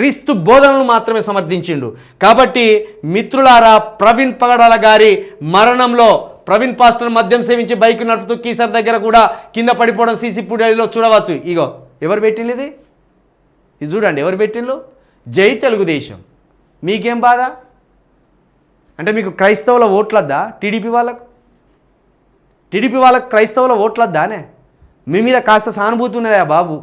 క్రీస్తు బోధనలు మాత్రమే సమర్థించిండు. కాబట్టి మిత్రులారా ప్రవీణ్ పగడాల గారి మరణంలో ప్రవీణ్ పాస్టర్ మద్యం సేవించి బైక్ నడుపుతూ కీసర్ దగ్గర కూడా కింద పడిపోవడం సీసీ ఫుటేజ్లో చూడవచ్చు. ఇగో ఎవరు పెట్టింది ఇది? ఇది చూడండి ఎవరు పెట్టిండ్రు? జై తెలుగుదేశం. మీకేం బాధ? అంటే మీకు క్రైస్తవుల ఓట్లద్దా టీడీపీ వాళ్ళకు? టీడీపీ వాళ్ళకు క్రైస్తవుల ఓట్లద్దానే? మీ మీద కాస్త సానుభూతి ఉన్నదా బాబు?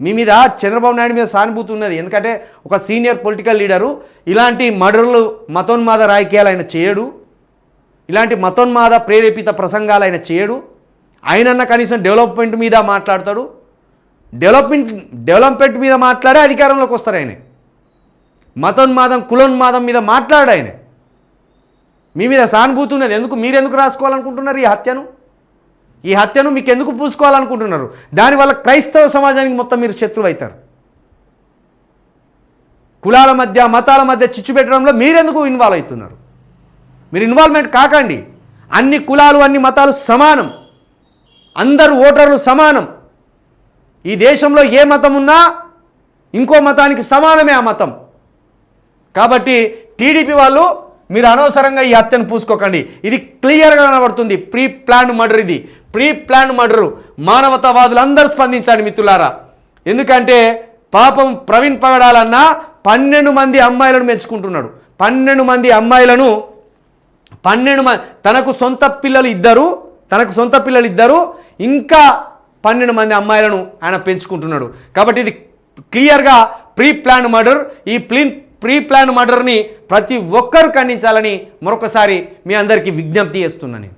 మీ మీద చంద్రబాబు నాయుడు మీద సానుభూతి ఉన్నది. ఎందుకంటే ఒక సీనియర్ పొలిటికల్ లీడరు ఇలాంటి మర్డర్లు మతోన్మాద రాజకీయాలు ఆయన చేయడు. ఇలాంటి మతోన్మాద ప్రేరేపిత ప్రసంగాలు ఆయన చేయడు. ఆయనన్న కనీసం డెవలప్మెంట్ మీద మాట్లాడతాడు. డెవలప్మెంట్ డెవలప్మెంట్ మీద మాట్లాడే అధికారంలోకి వస్తారు ఆయన. మతోన్మాదం కులోన్మాదం మీద మాట్లాడాడు ఆయన. మీ మీద సానుభూతి ఉన్నది. ఎందుకు? మీరు ఎందుకు రాసుకోవాలనుకుంటున్నారు ఈ హత్యను? ఈ హత్యను మీకు ఎందుకు పూసుకోవాలనుకుంటున్నారు దానివల్ల క్రైస్తవ సమాజానికి మొత్తం మీరు శత్రువు అవుతారు. కులాల మధ్య మతాల మధ్య చిచ్చు పెట్టడంలో మీరెందుకు ఇన్వాల్వ్ అవుతున్నారు? మీరు ఇన్వాల్వ్మెంట్ కాకండి. అన్ని కులాలు అన్ని మతాలు సమానం. అందరు ఓటర్లు సమానం. ఈ దేశంలో ఏ మతం ఉన్నా ఇంకో మతానికి సమానమే ఆ మతం. కాబట్టి టీడీపీ వాళ్ళు మీరు అనవసరంగా ఈ హత్యను పూసుకోకండి. ఇది క్లియర్గా కనబడుతుంది. ప్రీ ప్లాన్ మర్డర్ ఇది. Pre plan murder. మానవతావాదులు అందరూ స్పందించండి మిత్రులారా. ఎందుకంటే పాపం ప్రవీణ్ పగడాలన్నా పన్నెండు మంది అమ్మాయిలను మెచ్చుకుంటున్నాడు పన్నెండు మంది అమ్మాయిలను పన్నెండు మంది తనకు సొంత పిల్లలు ఇద్దరు తనకు సొంత పిల్లలు ఇద్దరు ఇంకా పన్నెండు మంది అమ్మాయిలను ఆయన పెంచుకుంటున్నాడు. కాబట్టి ఇది క్లియర్గా ప్రీ ప్లాన్ మర్డర్. ఈ ప్లీన్ ప్రీ ప్లాన్ మర్డర్ని ప్రతి ఒక్కరు ఖండించాలని మరొకసారి మీ అందరికీ విజ్ఞప్తి చేస్తున్నాను నేను.